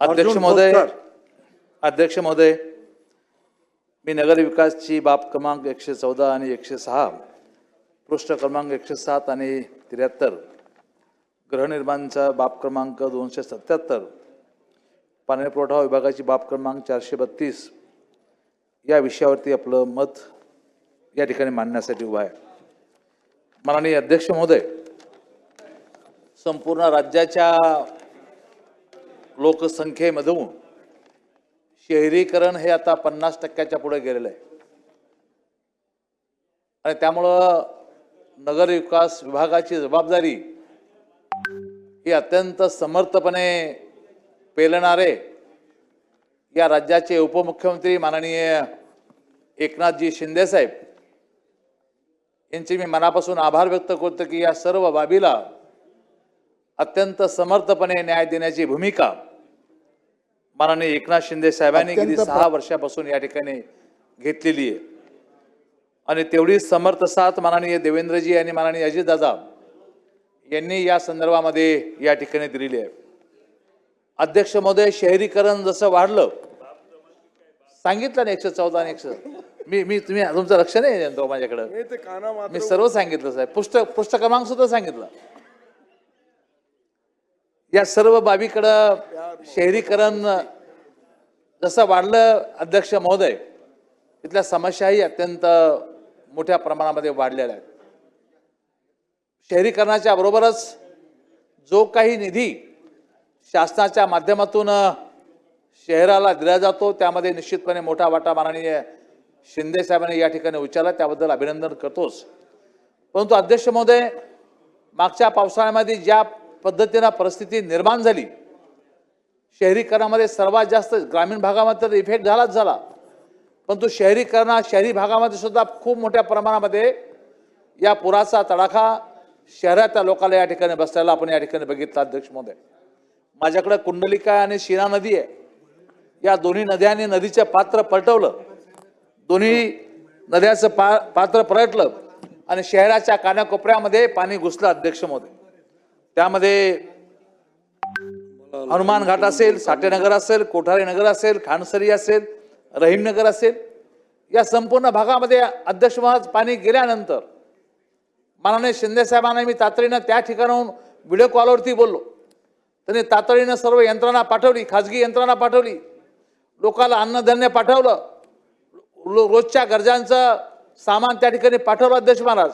अध्यक्ष महोदय. अध्यक्ष महोदय मी नगर विकासची बाब क्रमांक एकशे चौदा आणि एकशे सहा पृष्ठ क्रमांक एकशे सात आणि त्र्याहत्तर गृहनिर्माणचा बाब क्रमांक दोनशे सत्याहत्तर पाणी पुरवठा विभागाची बाब क्रमांक चारशे बत्तीस या विषयावरती आपलं मत या ठिकाणी मांडण्यासाठी उभा आहे माननीय अध्यक्ष महोदय संपूर्ण राज्याच्या लोकसंख्येमधून शहरीकरण हे आता पन्नास टक्क्याच्या पुढे गेलेलं आहे. आणि त्यामुळं नगर विकास विभागाची जबाबदारी ही अत्यंत समर्थपणे पेलणारे या राज्याचे उपमुख्यमंत्री माननीय एकनाथजी शिंदेसाहेब यांचे मी मनापासून आभार व्यक्त करतो की या सर्व बाबीला अत्यंत समर्थपणे न्याय देण्याची भूमिका माननीय एकनाथ शिंदे साहेबांनी गेली सहा वर्षापासून या ठिकाणी घेतलेली आहे. आणि तेवढी समर्थ साथ माननीय देवेंद्रजी आणि माननीय अजितदादा यांनी या संदर्भामध्ये या ठिकाणी दिलेली आहे. अध्यक्ष महोदय शहरीकरण जसं वाढलं सांगितलं ना एकशे चौदा आणि एकशे मी मी तुम्ही तुमचं लक्ष नाही माझ्याकडं. मी सर्व सांगितलं साहेब. पुस्तक पुस्तक क्रमांक सुद्धा सांगितलं. या सर्व बाबीकडं शहरीकरण जसं वाढलं अध्यक्ष महोदय तिथल्या समस्याही अत्यंत मोठ्या प्रमाणामध्ये वाढलेल्या आहेत. शहरीकरणाच्या बरोबरच जो काही निधी शासनाच्या माध्यमातून शहराला दिला जातो त्यामध्ये निश्चितपणे मोठा वाटा माननीय शिंदे साहेबांनी या ठिकाणी उचलला त्याबद्दल अभिनंदन करतोच. परंतु अध्यक्ष महोदय मागच्या पावसाळ्यामध्ये ज्या पद्धतीनं परिस्थिती निर्माण झाली. शहरीकरणामध्ये सर्वात जास्त ग्रामीण भागामध्ये तर इफेक्ट झालाच झाला. परंतु शहरीकरणा शहरी भागामध्ये सुद्धा खूप मोठ्या प्रमाणामध्ये या पुराचा तडाखा शहरातल्या लोकांना या ठिकाणी बसलेला. आपण या ठिकाणी बघितला अध्यक्ष महोदय. माझ्याकडे कुंडलिका आणि शिना नदी आहे. या दोन्ही नद्यांनी नदीचं पात्र पलटवलं. दोन्ही नद्याचं पा पात्र पलटलं. आणि शहराच्या कानाकोपऱ्यामध्ये पाणी घुसलं अध्यक्ष महोदय. त्यामध्ये हनुमान घाट असेल साठेनगर असेल कोठारी नगर असेल खानसरी असेल रहीमनगर असेल या संपूर्ण भागामध्ये अध्यक्ष महाराज पाणी गेल्यानंतर माननीय शिंदे साहेबांना मी तातडीनं त्या ठिकाणाहून व्हिडिओ कॉलवरती बोललो. त्यांनी तातडीनं सर्व यंत्रणा पाठवली खाजगी यंत्रणा पाठवली. लोकाला अन्नधान्य पाठवलं. लो रोजच्या गरजांचं सामान त्या ठिकाणी पाठवलं अध्यक्ष महाराज.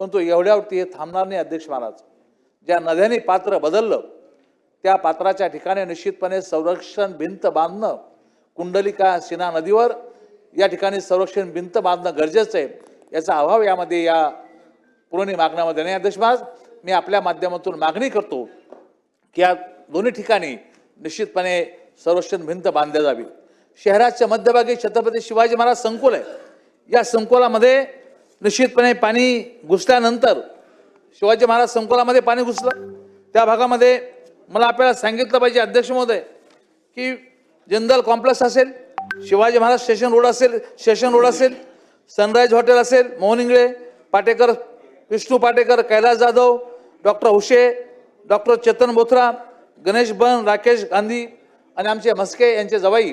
परंतु एवढ्यावरती हे थांबणार नाही अध्यक्ष महाराज. ज्या नद्यांनी पात्र बदललं त्या पात्राच्या ठिकाणी निश्चितपणे संरक्षण भिंत बांधणं कुंडलिका सिना नदीवर या ठिकाणी संरक्षण भिंत बांधणं गरजेचं आहे याचा अभाव यामध्ये या पुरवणी मागण्यामध्ये नाही. अध्यक्ष महाराज मी आपल्या माध्यमातून मागणी करतो की या दोन्ही ठिकाणी निश्चितपणे संरक्षण भिंत बांधल्या जावी. शहराच्या मध्यभागी छत्रपती शिवाजी महाराज संकुल आहे. या संकुलामध्ये निश्चितपणे पाणी घुसल्यानंतर शिवाजी महाराज संकुलामध्ये पाणी घुसलं. त्या भागामध्ये मला आपल्याला सांगितलं पाहिजे अध्यक्ष महोदय की जिंदल कॉम्प्लेक्स असेल शिवाजी महाराज स्टेशन रोड असेल स्टेशन रोड असेल सनराईज हॉटेल असेल मोहन इंगळे पाटेकर विष्णू पाटेकर कैलास जाधव डॉक्टर हुशे डॉक्टर चेतन बोथरा गणेश बन राकेश गांधी आणि आमचे मस्के यांचे जवाई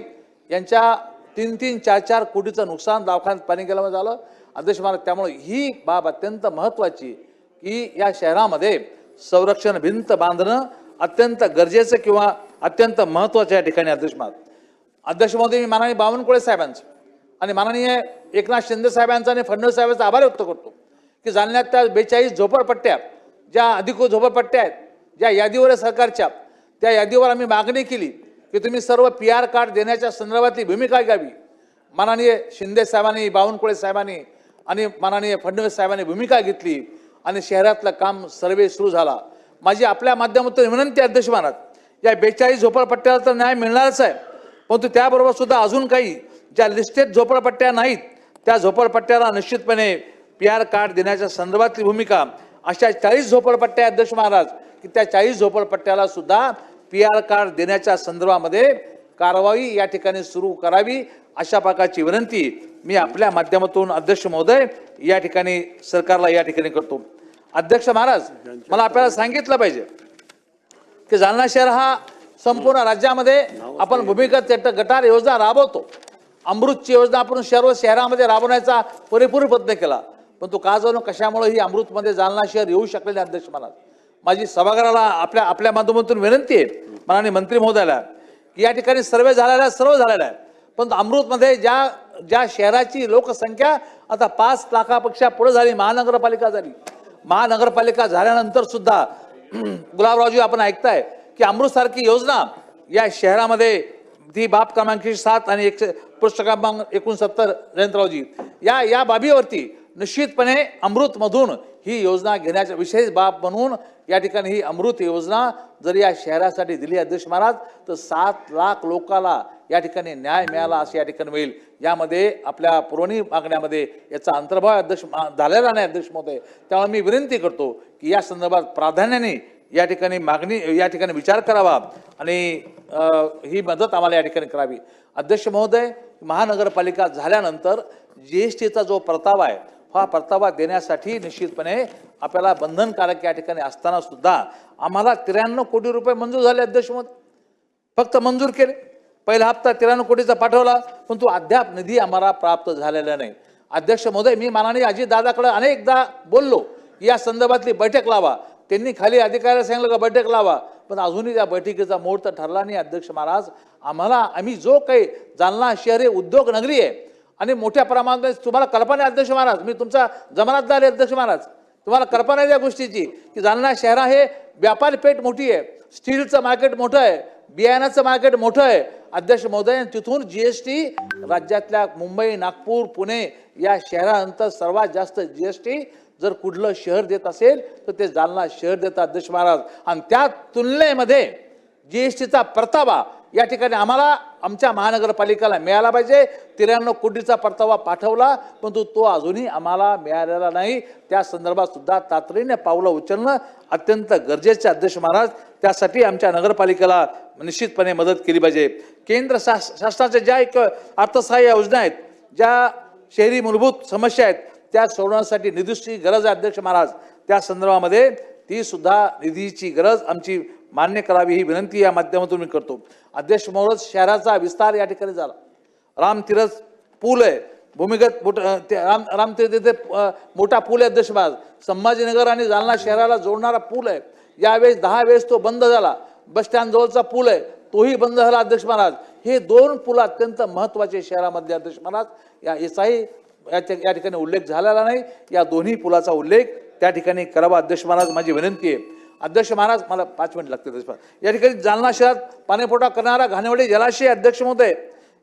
यांच्या तीन तीन चार चार कोटीचं नुकसान दवाखान्यात पाणी गेल्यामुळे झालं. अध्यक्ष महाराज त्यामुळे ही बाब अत्यंत महत्त्वाची की या शहरामध्ये संरक्षण भिंत बांधणं अत्यंत गरजेचं किंवा अत्यंत महत्त्वाचं या ठिकाणी अध्यक्ष अध्यक्ष महोदय मी माननीय बावनकुळे साहेबांचं आणि माननीय एकनाथ शिंदे साहेबांचा आणि फडणवीस साहेबांचा आभार व्यक्त करतो की जालन्यात त्या बेचाळीस झोपडपट्ट्या ज्या अधिकृत झोपडपट्ट्या आहेत ज्या यादीवर आहे सरकारच्या त्या यादीवर आम्ही मागणी केली की तुम्ही सर्व पी आर कार्ड देण्याच्या संदर्भातली भूमिका घ्यावी. माननीय शिंदे साहेबांनी बावनकुळे साहेबांनी आणि माननीय फडणवीस साहेबांनी भूमिका घेतली. आणि शहरातलं काम सर्वे सुरू झाला. माझी आपल्या माध्यमातून विनंती अध्यक्ष महाराज या बेचाळीस झोपडपट्ट्याला तर न्याय मिळणारच आहे. परंतु त्याबरोबर सुद्धा अजून काही ज्या लिस्टेड झोपडपट्ट्या नाहीत त्या झोपडपट्ट्याला निश्चितपणे पी आर कार्ड देण्याच्या संदर्भातली भूमिका अशा चाळीस झोपडपट्ट्या अध्यक्ष महाराज की त्या चाळीस झोपडपट्ट्याला सुद्धा पी आर कार्ड देण्याच्या संदर्भामध्ये कारवाई या ठिकाणी सुरू करावी अशा प्रकारची विनंती मी आपल्या माध्यमातून अध्यक्ष महोदय या ठिकाणी सरकारला या ठिकाणी करतो. अध्यक्ष महाराज मला आपल्याला सांगितलं पाहिजे की जालना शहर हा संपूर्ण राज्यामध्ये आपण भूमिगत गट- गटार योजना राबवतो. अमृतची योजना आपण सर्व शहरामध्ये राबवण्याचा परिपूर्ण प्रयत्न केला. पण तो का जाणून कशामुळे ही अमृतमध्ये जालना शहर येऊ शकले नाही अध्यक्ष महाराज? माझी सभागृहाला आपल्या आपल्या माध्यमातून विनंती आहे माननीय मंत्री महोदयाला की या ठिकाणी सर्वे झालेला आहे सर्व झालेला आहे पण अमृतमध्ये ज्या ज्या शहराची लोकसंख्या आता पाच लाखापेक्षा पुढे झाली महानगरपालिका झाली. महानगरपालिका झाल्यानंतर सुद्धा गुलाबरावजी आपण ऐकताय की अमृतसारखी योजना या शहरामध्ये ती बाब क्रमांक सात आणि एकशे पृष्ठ क्रमांक एकोणसत्तर जयंतरावजी या या बाबीवरती निश्चितपणे अमृतमधून ही योजना घेण्याच्या विशेष बाब म्हणून या ठिकाणी ही अमृत योजना जर या शहरासाठी दिली अध्यक्ष महाराज तर सात लाख लोकाला या ठिकाणी न्याय मिळाला असं या ठिकाणी होईल. यामध्ये आपल्या पुरवणी मागण्यामध्ये याचा अंतर्भाव अध्यक्ष झालेला नाही अध्यक्ष महोदय. त्यामुळे मी विनंती करतो की या संदर्भात प्राधान्याने या ठिकाणी मागणी या ठिकाणी विचार करावा आणि ही मदत आम्हाला या ठिकाणी करावी. अध्यक्ष महोदय महानगरपालिका झाल्यानंतर जी एस टीचा जो परतावा आहे हा परतावा देण्यासाठी निश्चितपणे आपल्याला बंधनकारक या ठिकाणी असताना सुद्धा आम्हाला त्र्याण्णव कोटी रुपये मंजूर झाले अध्यक्ष मत फक्त मंजूर केले. पहिला हप्ता त्र्याण्णव कोटीचा पाठवला पण तो अद्याप निधी आम्हाला प्राप्त झालेला नाही. अध्यक्ष महोदय मी माननीय अजितदादाकडे अनेकदा बोललो या संदर्भातली बैठक लावा. त्यांनी खाली अधिकाऱ्याला सांगितलं का बैठक लावा. पण अजूनही त्या बैठकीचा मुहूर्त ठरला नाही अध्यक्ष महाराज. आम्हाला आम्ही जो काही जालना शहर हे उद्योग नगरी आहे आणि मोठ्या प्रमाणात तुम्हाला कल्पना आहे अध्यक्ष महाराज मी तुमचा जमानतदार आहे अध्यक्ष महाराज. तुम्हाला कल्पना आहे गोष्टीची की जालना शहरा हे व्यापारी पेठ मोठी आहे स्टीलचं मार्केट मोठं आहे बियाण्याचं मार्केट मोठं आहे. अध्यक्ष महोदय तिथून जी एस टी राज्यातल्या मुंबई नागपूर पुणे या शहरानंतर सर्वात जास्त जी एस टी जर कुठलं शहर देत असेल तर ते जालना शहर देतं अध्यक्ष महाराज. आणि त्या तुलनेमध्ये जी एस टीचा परतावा या ठिकाणी आम्हाला आमच्या महानगरपालिकेला मिळाला पाहिजे. त्र्याण्णव कोटीचा परतावा पाठवला परंतु तो अजूनही आम्हाला मिळालेला नाही. त्या संदर्भात सुद्धा तातडीने पावलं उचलणं अत्यंत गरजेचे अध्यक्ष महाराज. त्यासाठी आमच्या नगरपालिकेला निश्चितपणे मदत केली पाहिजे. केंद्र शास शासनाच्या ज्या एक अर्थसहाय्य योजना आहेत ज्या शहरी मूलभूत समस्या आहेत त्या सोडवण्यासाठी निधीची गरज आहे अध्यक्ष महाराज. त्या संदर्भामध्ये ती सुद्धा निधीची गरज आमची मान्य करावी ही विनंती या माध्यमातून मी करतो. अध्यक्ष महोदय शहराचा विस्तार या ठिकाणी झाला. रामतीरथ पूल आहे. भूमिगत ते राम रामतीर्थ येथे मोठा पूल आहे अध्यक्ष महाराज संभाजीनगर आणि जालना शहराला जोडणारा पूल आहे. यावेळेस दहा वेळेस तो बंद झाला. बस स्टँडजवळचा पूल आहे. तोही बंद झाला अध्यक्ष महाराज. हे दोन पूल अत्यंत महत्त्वाचे शहरामध्ये अध्यक्ष महाराज. या याचाही याच्या या ठिकाणी उल्लेख झालेला नाही. या दोन्ही पुलाचा उल्लेख त्या ठिकाणी करावा अध्यक्ष महाराज. माझी विनंती आहे. अध्यक्ष महाराज मला पाच मिनिट लागते या ठिकाणी जालना शहरात पाणीपुरवठा करणारा घाणेवडे जलाशय अध्यक्ष महोदय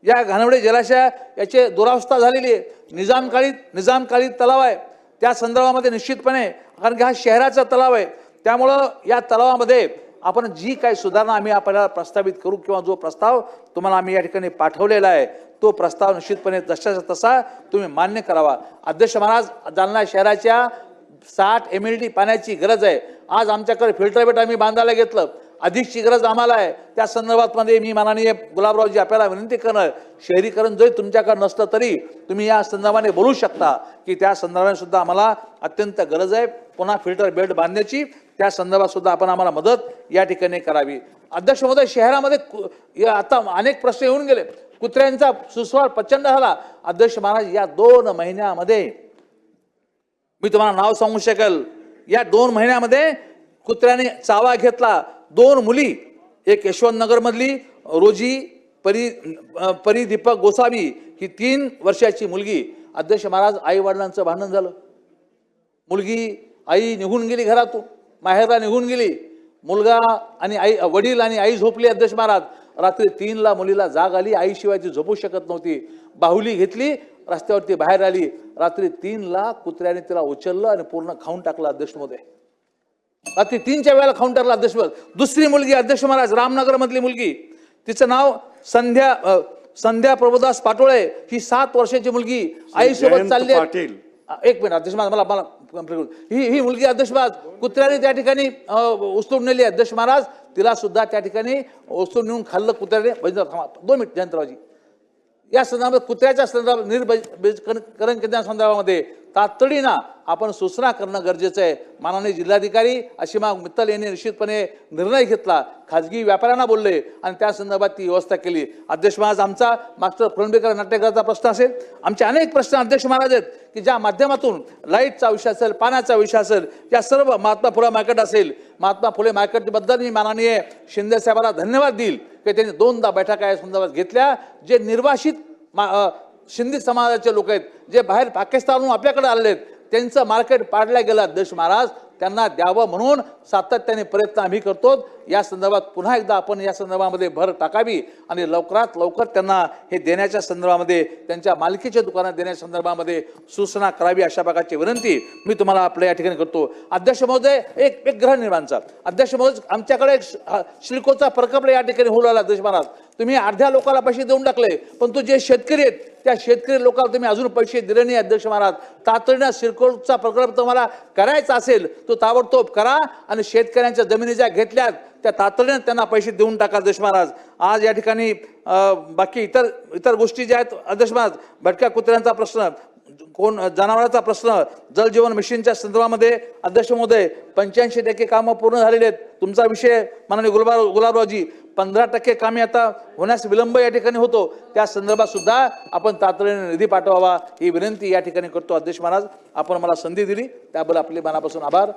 या घाणेवडे जलाशय याची दुरावस्था झालेली आहे. निजामकाळी निजामकाळी तलाव आहे. त्या संदर्भामध्ये निश्चितपणे कारण की हा शहराचा तलाव आहे. त्यामुळं या तलावामध्ये आपण जी काही सुधारणा आम्ही आपल्याला प्रस्तावित करू किंवा जो प्रस्ताव तुम्हाला आम्ही या ठिकाणी पाठवलेला आहे तो प्रस्ताव निश्चितपणे जशाचा तसा तुम्ही मान्य करावा. अध्यक्ष महाराज जालना शहराच्या साठ एम एल डी पाण्याची गरज आहे. आज आमच्याकडे फिल्टर बेट आम्ही बांधायला घेतलं. अधिकची गरज आम्हाला आहे. त्या संदर्भात मध्ये मी माननीय गुलाबरावजी आपल्याला विनंती करणार शहरीकरण जरी तुमच्याकडे नसलं तरी तुम्ही या संदर्भाने बोलू शकता की त्या संदर्भाने सुद्धा आम्हाला अत्यंत गरज आहे पुन्हा फिल्टर बेल्ट बांधण्याची. त्या संदर्भात सुद्धा आपण आम्हाला मदत या ठिकाणी करावी. अध्यक्ष महोदय शहरामध्ये आता अनेक प्रश्न येऊन गेले. कुत्र्यांचा सुस्वार प्रचंड झाला. अध्यक्ष महाराज या दोन महिन्यामध्ये मी तुम्हाला नाव सांगू शकेल. या दोन महिन्यामध्ये कुत्र्याने चावा घेतला. दोन मुली एक यशवंतनगरमधली रोजी परी परी दीपक गोसावी ही तीन वर्षाची मुलगी. अध्यक्ष महाराज आई वडिलांचं भांडण झालं. मुलगी आई निघून गेली घरातून माहेरला निघून गेली. मुलगा आणि आई वडील आणि आई झोपली अध्यक्ष महाराज. रात्री तीनला मुलीला जाग आली आईशिवाय ती झोपू शकत नव्हती बाहुली घेतली रस्त्यावरती बाहेर आली रात्री तीनला कुत्र्याने तिला उचललं आणि पूर्ण खाऊन टाकलं अध्यक्षमध्ये रात्री तीनच्या वेळेला खाऊन टाकलं अध्यक्ष. दुसरी मुलगी अध्यक्ष महाराज रामनगर मधली मुलगी तिचं नाव संध्या संध्या प्रभुदास पाटोळे ही सात वर्षाची मुलगी आईसोबत चालली. पाटील. एक मिनिट अध्यक्ष महाराज मला मला ही ही मुलगी अध्यक्ष महाराज कुत्र्याने त्या ठिकाणी उचलून नेली अध्यक्ष महाराज तिला सुद्धा त्या ठिकाणी उचलून नेऊन खाल्लं कुत्र्याने. थांबा. दोन मिनिट जयंतरावजी. या संदर्भात कुत्र्याच्या संदर्भात निर्बजीकरण केंद्रा संदर्भामध्ये तातडीनं आपण सूचना करणं गरजेचं आहे. माननीय जिल्हाधिकारी अशिमा मित्तल यांनी निश्चितपणे निर्णय घेतला. खाजगी व्यापाऱ्यांना बोलले आणि त्या संदर्भात ती व्यवस्था केली. अध्यक्ष महाराज आमचा मास्टर फुलंबेकर नाट्यगृहाचा प्रश्न असेल. आमचे अनेक प्रश्न अध्यक्ष महाराज आहेत. की ज्या माध्यमातून लाईटचा विषय असेल पाण्याचा विषय असेल या सर्व महात्मा फुले मार्केट असेल महात्मा फुले मार्केटबद्दल मी माननीय शिंदे साहेबांना धन्यवाद देईल की त्यांनी दोनदा बैठका या संदर्भात घेतल्या जे निर्वासित मा- शिंदे समाजाचे लोक आहेत जे बाहेर पाकिस्तानहून आपल्याकडे आले आहेत त्यांचं मार्केट पाडल्या गेलं देश महाराज. त्यांना द्यावं म्हणून सातत्याने प्रयत्न आम्ही करतो. या संदर्भात पुन्हा एकदा आपण या संदर्भामध्ये भर टाकावी आणि लवकरात लवकर त्यांना हे देण्याच्या संदर्भामध्ये त्यांच्या मालकीच्या दुकानात देण्याच्या संदर्भामध्ये सूचना करावी अशा प्रकारची विनंती मी तुम्हाला आपल्या या ठिकाणी करतो. अध्यक्ष महोदय एक एक गृहनिर्माणचा अध्यक्ष महोदय आमच्याकडे एक शिल्कोचा प्रकल्प या ठिकाणी होऊ लागला अध्यक्ष महाराज. तुम्ही अर्ध्या लोकांना पैसे देऊन टाकले पण तो जे शेतकरी आहेत त्या शेतकरी लोकांना तुम्ही अजून पैसे दिले नाही अध्यक्ष महाराज. तातडीनं सिरकोलचा प्रकल्प तुम्हाला करायचा असेल तो ताबडतोब करा आणि शेतकऱ्यांच्या जमिनी ज्या घेतल्यात त्या तातडीनं त्यांना पैसे देऊन टाका अध्यक्ष महाराज. आज या ठिकाणी अं, बाकी इतर इतर गोष्टी ज्या आहेत अध्यक्ष महाराज भटक्या कुत्र्यांचा प्रश्न. कोण जनावरांचा प्रश्न जल जीवन मिशनच्या संदर्भामध्ये अध्यक्ष महोदय पंच्याऐंशी टक्के कामं पूर्ण झालेली आहेत. तुमचा विषय माननीय गुलाबराव गुलाबरावजी पंधरा टक्के कामे आता होण्यास विलंब या ठिकाणी होतो. त्या संदर्भात सुद्धा आपण तातडीने निधी पाठवावा ही विनंती या ठिकाणी करतो अध्यक्ष महाराज. आपण मला संधी दिली त्याबद्दल आपले मनापासून आभार.